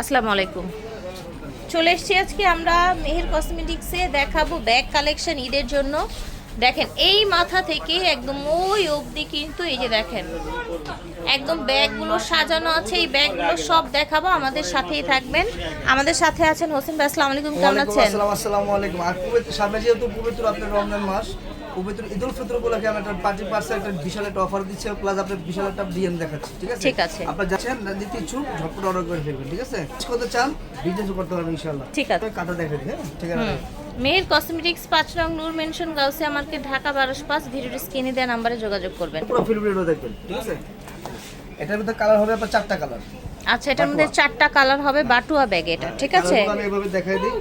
আসসালামু আলাইকুম। চলে এসেছি আজকে আমরা মেহের কসমেটিক্সে দেখাবো ব্যাগ কালেকশন ঈদের জন্য। দেখেন এই মাথা থেকে একদম ওই অবধি কিন্তু এই যে দেখেন একদম ব্যাগগুলো সাজানো আছে এই ব্যাগগুলো সব দেখাবো আমাদের সাথেই থাকবেন। আমাদের সাথে আছেন হোসেন ভাই আসসালামু আলাইকুম কেমন আছেন? আসসালাম আলাইকুম। আর পবিত্র সামনে যেহেতু পবিত্র আপনার রমজান মাস পবিত্র ঈদুল ফিতর উপলক্ষে আমরা একটা পার্টি পার্সেল একটা বিশাল একটা অফার দিচ্ছে প্লাস আপনার বিশাল একটা ডিএম দেখাচ্ছি ঠিক আছে? ঠিক আছে। আপনার যাচ্ছেন না দিতে ইচ্ছুক ঝটপট অর্ডার করে ফেলবেন ঠিক আছে? করতে চান বিজনেস করতে পারবেন ইনশাআল্লাহ। ঠিক আছে। কাটা দেখে দিই হ্যাঁ? ঠিক আছে মেহের কসমেটিক্স পাঁচ রং নূর মেনশন গাউসিয়া মার্কেট ঢাকা বারোশো পাঁচ ভিডিওটি স্ক্রিনে দেওয়া নাম্বারে যোগাযোগ করবেন। পুরো ফিল্ম ভিডিও দেখবেন ঠিক আছে? এটার ভিতরে কালার হবে আপনার চারটা কালার আচ্ছা এটার মধ্যে চারটা কালার হবে বাটুয়া ব্যাগ এটা ঠিক আছে? আমি এভাবে দেখাই দিই।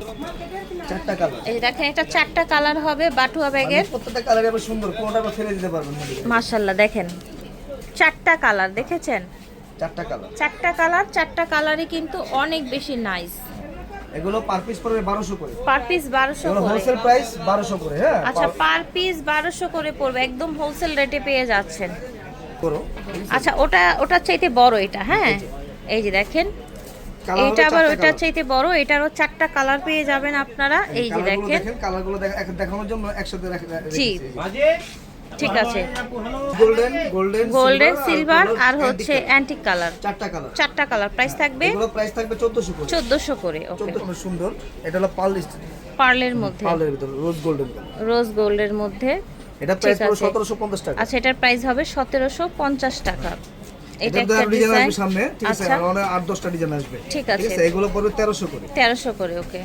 চারটা কালার এই দেখেন এটা চারটা কালার হবে বাটুয়া ব্যাগের প্রত্যেকটা কালার এবার সুন্দর কোনটা আমরা ফেলে দিতে পারবেন না। মাশাল্লাহ দেখেন। চারটা কালার দেখেছেন? চারটা কালার চারটা কালার চারটা কালারই কিন্তু অনেক বেশি নাইস এগুলো পার পিস পড়বে বারোশো করে। পার পিস বারোশো এগুলো করে। হোলসেল প্রাইস বারোশো করে হ্যাঁ? আচ্ছা পার পিস বারোশো করে পড়বে একদম হোলসেল রেটে পেয়ে যাচ্ছেন। করো। আচ্ছা ওটা ওটার চাইতে বড় এটা হ্যাঁ? এই যে। দেখেন এটা আবার ওইটার চাইতে বড় এটারও চারটা কালার পেয়ে যাবেন আপনারা। এই যে কালারগুলো দেখেন। দেখেন কালারগুলো দেখানোর জন্য একসাথে রাখ- জি। ঠিক আছে। গোল্ডেন গোল্ডেন গোল্ডেন সিলভার আর হচ্ছে অ্যান্টিক কালার চারটা কালার চারটা কালার প্রাইস থাকবে? এগুলো প্রাইস থাকবে 1400 করে। 1400 করে ওকে সুন্দর। এটা হলো পার্ল পার্লের মধ্যে। পার্লের ভিতরে রোজ গোল্ডেন রোজ গোল্ডের মধ্যে। এটা প্রাইস ঠিক 1750 টাকা। আচ্ছা এটার প্রাইস হবে সতেরোশো পঞ্চাশ টাকা। এটা একটা সামনে ঠিক আছে আচ্ছা। অনেক 8 10টা ডিজাইন আসবে। ঠিক আছে। এগুলো পড়বে 1300 করে। তেরোশো করে ওকে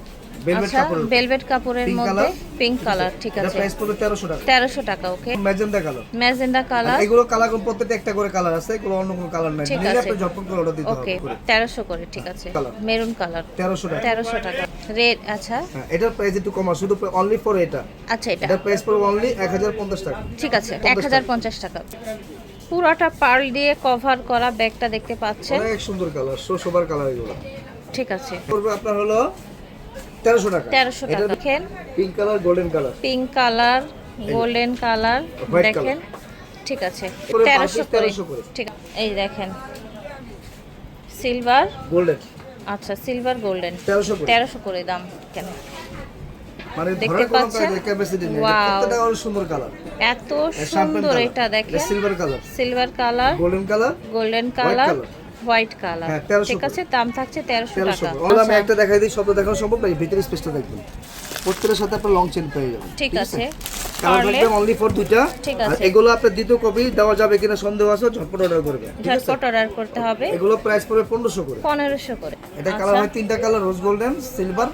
আচ্ছা কাপড়ের উপর। ভেলভেট কাপড়ের মধ্যে পিঙ্ক কালার ঠিক আছে। প্রাইস পড়বে 1300 টাকা। টাকা okay magenta colour magenta colour এগুলো কালার প্রত্যেকটা একটা করে কালার আছে এগুলো অন্য কোনো কালার নাই। নিলে। আপনি ঝটপট করে অর্ডার দিতে হবে ওকে করে। তেরোশো করে ঠিক আছে। মেরুন কালার 1300 টাকা। টাকা। রেড আচ্ছা। হ্যাঁ এটার প্রাইস একটু কম শুধু অনলি ফর এটা। আচ্ছা এটা। এটার প্রাইস পড়বে অনলি 1050 টাকা। ঠিক আছে এক হাজার পঞ্চাশ টাকা। পুরোটা পার্ল দিয়ে কভার করা ব্যাগটা দেখতে পাচ্ছেন। অনেক সুন্দর কালার শো শোবার কালার এগুলো। ঠিক আছে। পড়বে আপনার হলো 1300 টাকা। তেরোশো টাকা। দেখেন। Pink colour golden colour pink colour golden colour দেখেন। ঠিক আছে। পুরো তেরোশো পাঁচ piece করে। 1300 করে। ঠিক এই দেখেন। সিলভার গোল্ডেন আচ্ছা সিলভার গোল্ডেন 1300 করে দাম কেন? দেখতে পাচ্ছেন? সুন্দর কালার। এত সুন্দর এটা দেখেন। Silver colour silver colour golden colour golden colour white colour 1300 ঠিক আছে দাম থাকছে 1300 টাকা। করে। আমি আচ্ছা, একটা দেখাই দিই সব দেখানো সম্ভব না ভিতরে স্পেসটা দেখবেন। প্রত্যেকটার সাথে আপনার লং চেন পেয়ে যাবেন। ঠিক আছে। কালার পারলে অনলি ফর দুইটা। ঠিক আছে। এগুলো আপনার দ্বিতীয় কপি দেওয়া যাবে কিনা সন্দেহ আছে ঝটপট অর্ডার করবে ঝটপট অর্ডার করতে হবে। এগুলো প্রাইস পড়বে 1500 করে। পনেরোশো করে। এটা কালার হয় তিনটা কালার রোজ গোল্ডেন সিলভার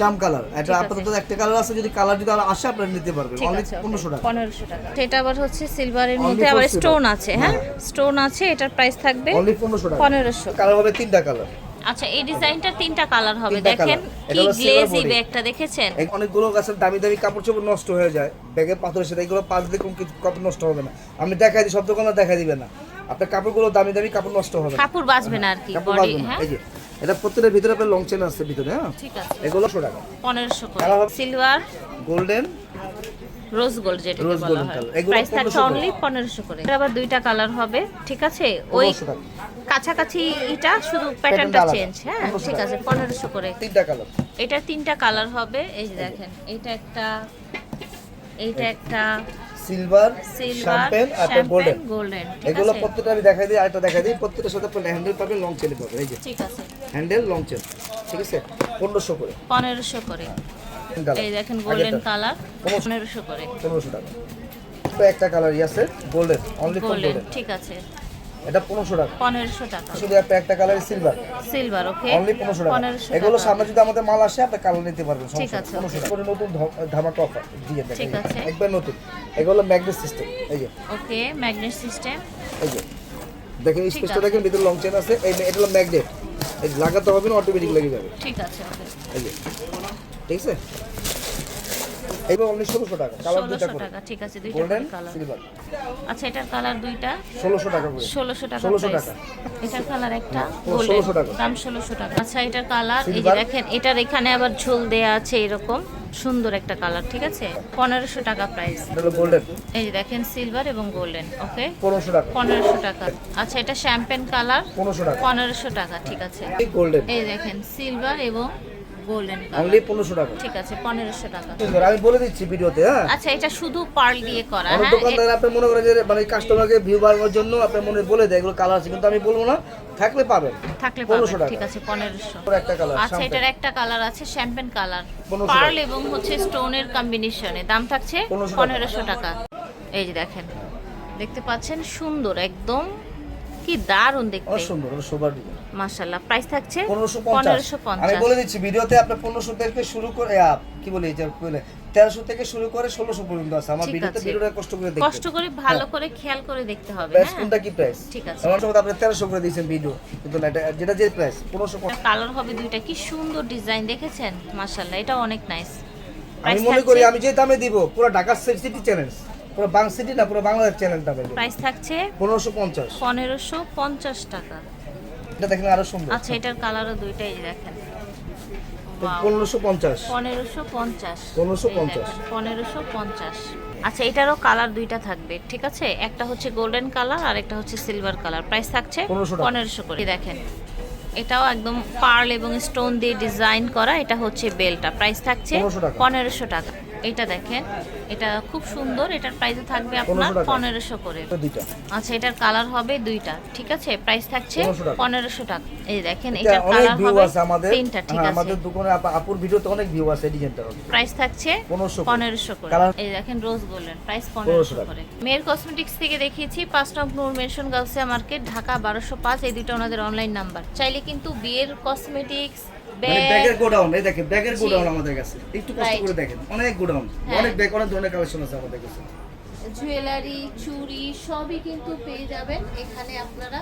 চাম কালার। এটা আপাতত একটা কালার আছে যদি কালার যদি আরও আসে আপনারা নিতে পারবেন। অনলি আছে পনেরোশো টাকা। পনেরোশো টাকা। সেটা আবার হচ্ছে সিলভারের মধ্যে আবার স্টোন আছে হ্যাঁ? স্টোন আছে এটার প্রাইস থাকবে অনলি পনেরোশো টাকা। পনেরোশো। কালার হবে তিনটা কালার আচ্ছা এই ডিজাইনটা তিনটা কালার হবে দেখেন কি গ্লেজি ব্যাগটা দেখেছেন? অনেকগুলো গাছের দামি দামি কাপড় চোপড় নষ্ট হয়ে যায়। ব্যাগের পাথরের সাথে এগুলো পাঁচ দিয়ে কোনো কাপড় নষ্ট হবে না। আমি দেখাই দিই সব দোকানে দেখা দিবে না। আপনার কাপড়গুলো দামি দামি কাপড় নষ্ট হবে কাপড় বাঁচবে না আর কি বডি হ্যাঁ? এটা প্রত্যেকটার ভিতরে আপনার লং চেন আছে ভিতরে হ্যাঁ? ঠিক আছে। এগুলো শো টাকা। পনেরোশো করে। Colour হবে- সিলভার গোল্ডেন রোজ গোল্ড যেটা বলা হয়। প্রাইস থাকছে 1500 অনলি পনেরোশো করে। এর আবার দুইটা কালার হবে ঠিক আছে? ওই টাকা। কাছাকাছি এটা শুধু প্যাটার্নটা চেঞ্জ হ্যাঁ? ঠিক আছে পনেরোশো করে। তিনটা কালার এটা তিনটা কালার হবে এই যে দেখেন এটা একটা এইটা একটা সিলভার শ্যাম্পেন আর গোল্ডেন গোল্ডেন এগুলো প্রত্যেকটা আমি দেখাই দিই আরেকটা দেখাই দিই। প্রত্যেকটার সাথে আপনার হ্যান্ডেল পাবেন লং চেন পাবেন এই যে। ঠিক আছে। হ্যান্ডেল লং চেন ঠিক আছে? পনেরোশো করে। পনেরোশো করে। এই দেখেন গোল্ডেন কালার পনেরোশো। করে। পনেরোশো টাকা। তো একটা কালারই আছে গোল্ডেন অনলি গোল্ডেন ঠিক আছে। এটা পনেরোশো টাকা। পনেরোশো টাকা। শুধু একটা একটা colour silver silver okay only পনেরোশো টাকা। পনেরোশো এগুলো সামনে যদি আমাদের মাল আসে আপনি কালার নিতে পারবেন ঠিক আছে, নেই। পনেরোশো টাকা। করে নতুন ধামাকা অফার দিয়ে ঠিক আছে। একবার নতুন। এগুলো ম্যাগনেট সিস্টেম এই যে। ওকে ম্যাগনেট সিস্টেম এই যে। দেখেন স্পেসটা। দেখেন ভিতরে লং চেন আছে এই এটা হলো ম্যাগনেট এই লাগাতে হবে না অটোমেটিক লেগে যাবে। ঠিক আছে ওকে। এই যে। ঠিক আছে? এইবার অনলি টাকা কালার দুইটা করে। টাকা ঠিক আছে দুইটা গোল্ডেন সিলভার আচ্ছা এটার কালার দুইটা? ষোলোশো টাকা করে। ষোলোশো টাকা 1600 টাকা। এটার কালার একটা গোল্ডেন দাম ষোলোশো টাকা। আচ্ছা এটার কালার এই যে দেখেন এটার এখানে আবার ঝোল দেয়া আছে এরকম। সুন্দর একটা কালার ঠিক আছে? পনেরোশো টাকা প্রাইস এই যে দেখেন সিলভার এবং গোল্ডেন ওকে পনেরোশো টাকা। পনেরোশো টাকা। আচ্ছা এটা শ্যাম্পেন কালার পনেরোশো টাকা। ঠিক আছে। এই দেখেন সিলভার এবং গোল্ডেন অনলি টাকা। ঠিক আছে পনেরোশো টাকা। আমি বলে দিচ্ছি ভিডিওতে হ্যাঁ? আচ্ছা এটা শুধু পার্ল দিয়ে করা হ্যাঁ? দোকানদার আপনি মনে করেন যে মানে কাস্টমারকে ভিউ বাড়ানোর জন্য মনে বলে দেয় এগুলো কালার আছে কিন্তু আমি বলব না থাকলে পাবেন। থাকলে পাবেন ঠিক আছে একটা কালার আচ্ছা এটার একটা কালার আছে শ্যাম্পেন কালার পার্ল এবং হচ্ছে স্টোনের কম্বিনেশনে দাম থাকছে পনেরোশো টাকা। এই যে দেখেন দেখতে পাচ্ছেন সুন্দর একদম কি দারুণ দেখতে। সুন্দর মাশাল্লাহ প্রাইস থাকছে পনেরোশো পঞ্চাশ। পনেরোশো আমি বলে দিচ্ছি ভিডিওতে আপনার পনেরোশো থেকে শুরু করে কি বলি যে বলে তেরোশো থেকে শুরু করে ষোলোশো পর্যন্ত আছে। আমার ভিডিওতে ভিডিওটা কষ্ট করে দেখবেন। কষ্ট করে ভালো করে খেয়াল করে দেখতে হবে হ্যাঁ? কোনটা কি প্রাইস ঠিক আছে। আমার সময় আপনি তেরোশো করে দিয়েছেন ভিডিও কিন্তু যেটা যে প্রাইস পনেরোশো কালার হবে দুইটা। কি সুন্দর ডিজাইন দেখেছেন? মাশাল্লাহ এটা অনেক নাইস আমি মনে করি আমি যে দামে দিব পুরো ঢাকা সিটি চ্যানেল পুরো বাং সিটি না পুরো বাংলাদেশ চ্যানেলটা আমি প্রাইস থাকছে পনেরোশো পঞ্চাশ। পনেরোশো পঞ্চাশ টাকা। এটা দেখেন আরও সুন্দর। আচ্ছা এটার কালারও দুইটাই দেখেন। পনেরোশো পঞ্চাশ। পনেরোশো পঞ্চাশ। পনেরোশো পঞ্চাশ। আচ্ছা এটারও কালার দুইটা থাকবে ঠিক আছে? একটা হচ্ছে গোল্ডেন কালার আর একটা হচ্ছে সিলভার কালার। প্রাইস থাকছে পনেরোশো করে। দেখেন এটাও একদম পার্ল এবং স্টোন দিয়ে ডিজাইন করা এটা হচ্ছে বেলটা। প্রাইস থাকছে পনেরোশো টাকা। এটা দেখেন এটা খুব সুন্দর এটার প্রাইস থাকবে আপনার পনেরোশো করে। আচ্ছা এটার কালার হবে দুইটা ঠিক আছে? প্রাইস থাকছে পনেরোশো টাকা। এই দেখেন এটা এটার কালার হবে তিনটা ঠিক হ্যাঁ, আছে? আমাদের দোকানে আপুর ভিডিওতে অনেক ভিউ আছে এই ডিজাইনটা প্রাইস থাকছে পনেরোশো করে। এই দেখেন রোজ গোল্ডেন প্রাইস পনেরোশো করে। মেয়ের কসমেটিক্স থেকে দেখিয়েছি পাঁচ নং নূর মেনশন গার্লসিয়া মার্কেট ঢাকা বারোশো পাঁচ। এই দুটো ওনাদের অনলাইন নাম্বার চাইলে কিন্তু বিয়ের কসমেটিক্স ব্যাগের গোডাউন এই দেখেন ব্যাগের। গোডাউন আমাদের কাছে। একটু কষ্ট করে দেখেন অনেক গোডাউন হ্যাঁ। অনেক ব্যাগ অনেক ধরনের কালেকশন আছে আমাদের কাছে। জুয়েলারি চুড়ি সবই কিন্তু পেয়ে যাবেন এখানে আপনারা।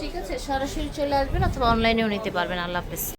ঠিক আছে সরাসরি চলে আসবেন অথবা অনলাইনেও নিতে পারবেন আল্লাহ হাফেজ।